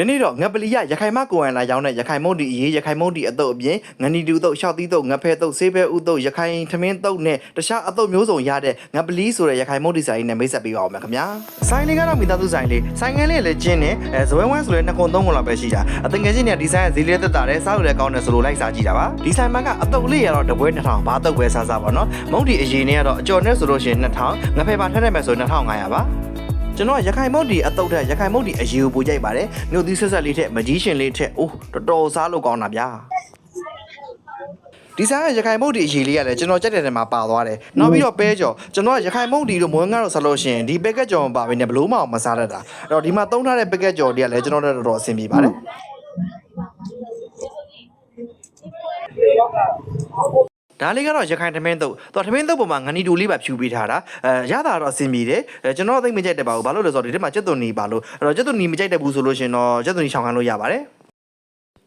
ဒီနေ့တော့ငပလီရရခိုင်မကိုရန်လာရောင်းတဲ့ရခိုင်မုတ်တီအရေးရခိုင်မုတ်တီအတုပ်အပြင်ငနီတူတုပ်ရှောက်သီးတုပ်ငဖဲတုပ်ဆေးဘဲဥတုပ်ရခိုင်ထမင်းတုပ်နဲ့တခြားအတုပ်မျိုးစုံရတဲ့ငပလီဆိုတဲ့ရခိုင်မုတ်တီဆိုင်နဲ့မိတ်ဆက်ပေးပါအောင်မယ်ခင်ဗျာဆိုင်လေးကတော့မိသားစုဆိုင်လေးဆိုင်ငယ်လေးလည်းကျင်းနေအဲဇဝဲဝမ်းဆိုလည်းနှစ်ခုသုံးခုလောက်ပဲရှိတာအတငယ်ချင်းတွေကဒီဆိုင်ကဈေးလေးသက်တာတယ်စားလို့လည်းကောင်းတယ်ဆိုလို့လိုက်စားကြည့်တာပါဒီဆိုင်မှာကအတုပ်လေးရတော့တပွဲ2000ဘာတုပ်ပဲစားစားပါနော်မုတ်တီအရေးနဲ့ကတော့အကျော်နဲ့ဆိုလို့ရှိရင်2000ငဖဲပါထက်တယ်မယ်ဆိုရင်2500ပါ ကျွန်တော်ကရခိုင်မုတ်တီအတုပ်တဲ့ရခိုင်မုတ်တီအရေးကိုပို့ကြိုက်ပါတယ်မြို့သီးဆက်ဆက်လေးထက်မကြီးရှင်လေးထက်အိုးတော်တော်စားလို့ကောင်းတာဗျာဒီစားရရခိုင်မုတ်တီအရေးလေးကလည်းကျွန်တော်ကြက်တဲ့ထဲမှာပါသွားတယ်နောက်ပြီးတော့ပဲကြော်ကျွန်တော်ကရခိုင်မုတ်တီတို့မွေးငါတော့ဆက်လို့ရှိရင်ဒီပက်ကက်ကြော်မပါဘဲနဲ့ဘလို့မအောင်မစားတတ်တာအဲ့တော့ဒီမှာသုံးထားတဲ့ပက်ကက်ကြော်တွေကလည်းကျွန်တော်တို့တော်တော်အဆင်ပြေပါတယ် ဒါလေးကတော့ရခိုင်ထမင်းတုပ်သူထမင်းတုပ်ပေါ်မှာငနီတူလေးပါဖြူပေးထားတာအဲရတာတော့အဆင်ပြေတယ်အဲကျွန်တော်သိမကြိုက်တယ်ပါဘူးဘာလို့လဲဆိုတော့ဒီထဲမှာကျက်သွန်နီပါလို့အဲ့တော့ကျက်သွန်နီမကြိုက်တဲ့ဘူးဆိုလို့ရှင်တော့ကျက်သွန်နီချောင်ခံလို့ရပါတယ်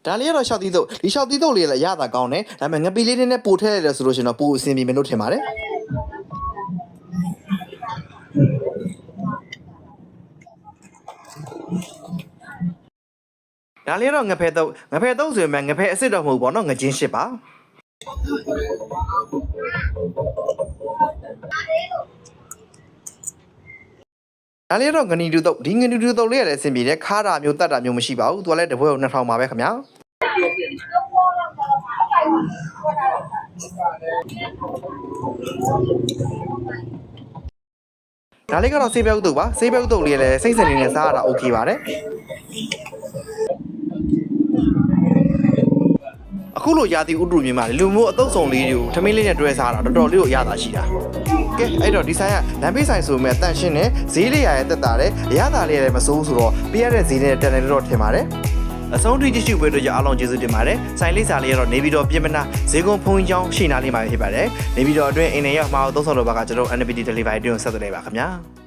ဒါလေးကတော့ရှောက်သီးတုပ်ဒီရှောက်သီးတုပ်လေးလည်းရတာကောင်းတယ်ဒါပေမဲ့ငပီလေးနဲ့ပို့ထည့်လိုက်တယ်ဆိုလို့ရှင်တော့ပိုအဆင်ပြေမယ်လို့ထင်ပါတယ်ဒါလေးကတော့ငဖဲတုပ်ငဖဲတုပ်ဆိုရင်ငဖဲအစ်စ်တော့မဟုတ်ဘူးပေါ့နော်ငချင်းရှစ်ပါ ဒါလေးတော့ငနီတူတုတ်ဒီငနီတူတုတ်လေးရလည်းအဆင်ပြေတယ်ခါတာမျိုးတတ်တာမျိုးမရှိပါဘူးသူကလည်းတပွဲကို2000ပါပဲခင်ဗျာဒါလေးကတော့ဆေးပဲဥတုပ်ပါဆေးပဲဥတုပ်လေးလည်းစိတ်ဆင်နေနဲ့စားရတာ okay ပါတယ် အခုလိုရာသီဥတုမြင်ပါလေလူမျိုးအတုပ်ဆောင်လေးတွေကိုထမင်းလေးနဲ့တွဲစားတာတော်တော်လေးကိုအရသာရှိတာကဲအဲ့တော့ဒီဆိုင်ကလမ်းဘေးဆိုင်ဆိုမဲ့တန့်ရှင်းနဲ့ဈေးလေးရရဲ့တက်တာတယ်အရသာလေးလည်းမစိုးဆိုတော့ပြရတဲ့ဈေးနဲ့တန်တယ်လို့တော့ထင်ပါတယ်အဆုံးထိကြည့်ရှုပေးလို့ကြအားလုံးကျေးဇူးတင်ပါတယ်။ဆိုင်လေးစာလေးကတော့နေပြီးတော့ပြင်မနာဈေးကုန်းဖုန်းချောင်းရှိနာလေးမှာဖြစ်ပါတယ်။နေပြီးတော့အတွင်းအိမ်နေရောက်မှာတော့သုံးဆောင်လိုပါကကျွန်တော် NPT Delivery တွင်ဆက်သွယ်လိုက်ပါခင်ဗျာ။